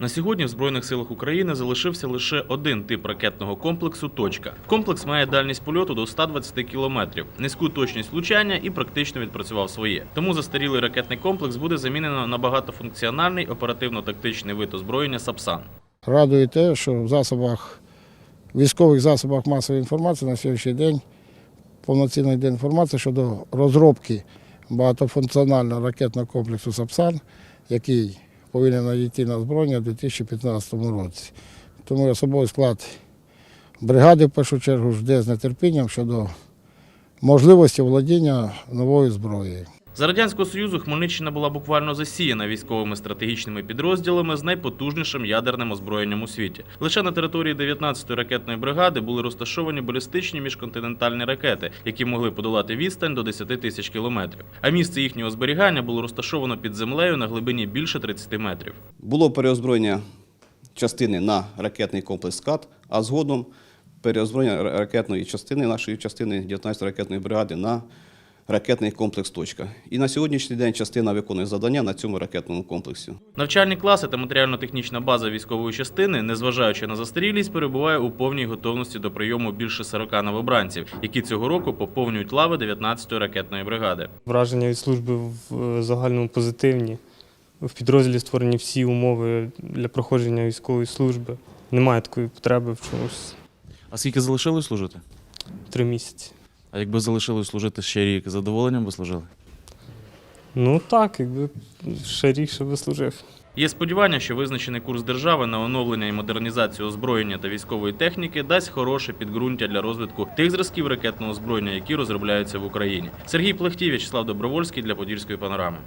На сьогодні в Збройних силах України залишився лише один тип ракетного комплексу «Точка». Комплекс має дальність польоту до 120 кілометрів, низьку точність влучання і практично відпрацював своє. Тому застарілий ракетний комплекс буде замінено на багатофункціональний оперативно-тактичний вид озброєння «Сапсан». Радує те, що в засобах, військових засобах масової інформації на сьогоднішній день повноцінно йде інформація щодо розробки багатофункціонального ракетного комплексу «Сапсан», який повинен надійти на озброєння у 2015 році. Тому особовий склад бригади в першу чергу жде з нетерпінням щодо можливості володіння новою зброєю. За радянського союзу Хмельниччина була буквально засіяна військовими стратегічними підрозділами з найпотужнішим ядерним озброєнням у світі. Лише на території 19-ї ракетної бригади були розташовані балістичні міжконтинентальні ракети, які могли подолати відстань до 10 тисяч кілометрів. А місце їхнього зберігання було розташовано під землею на глибині більше 30 метрів. Було переозброєння частини на ракетний комплекс «Скат», а згодом переозброєння ракетної частини нашої частини 19 ракетної бригади на ракетний комплекс «Точка». І на сьогоднішній день частина виконує завдання на цьому ракетному комплексі. Навчальні класи та матеріально-технічна база військової частини, незважаючи на застарілість, перебуває у повній готовності до прийому більше 40 новобранців, які цього року поповнюють лави 19-ї ракетної бригади. Враження від служби в загальному позитивні. В підрозділі створені всі умови для проходження військової служби. Немає такої потреби в чомусь А скільки залишилось служити? три місяці. А якби залишилось служити ще рік, задоволенням би служили? Ну так, якби ще рік ще би служив. Є сподівання, що визначений курс держави на оновлення і модернізацію озброєння та військової техніки дасть хороше підґрунтя для розвитку тих зразків ракетного озброєння, які розробляються в Україні. Сергій Плехтів, В'ячеслав Добровольський для Подільської панорами.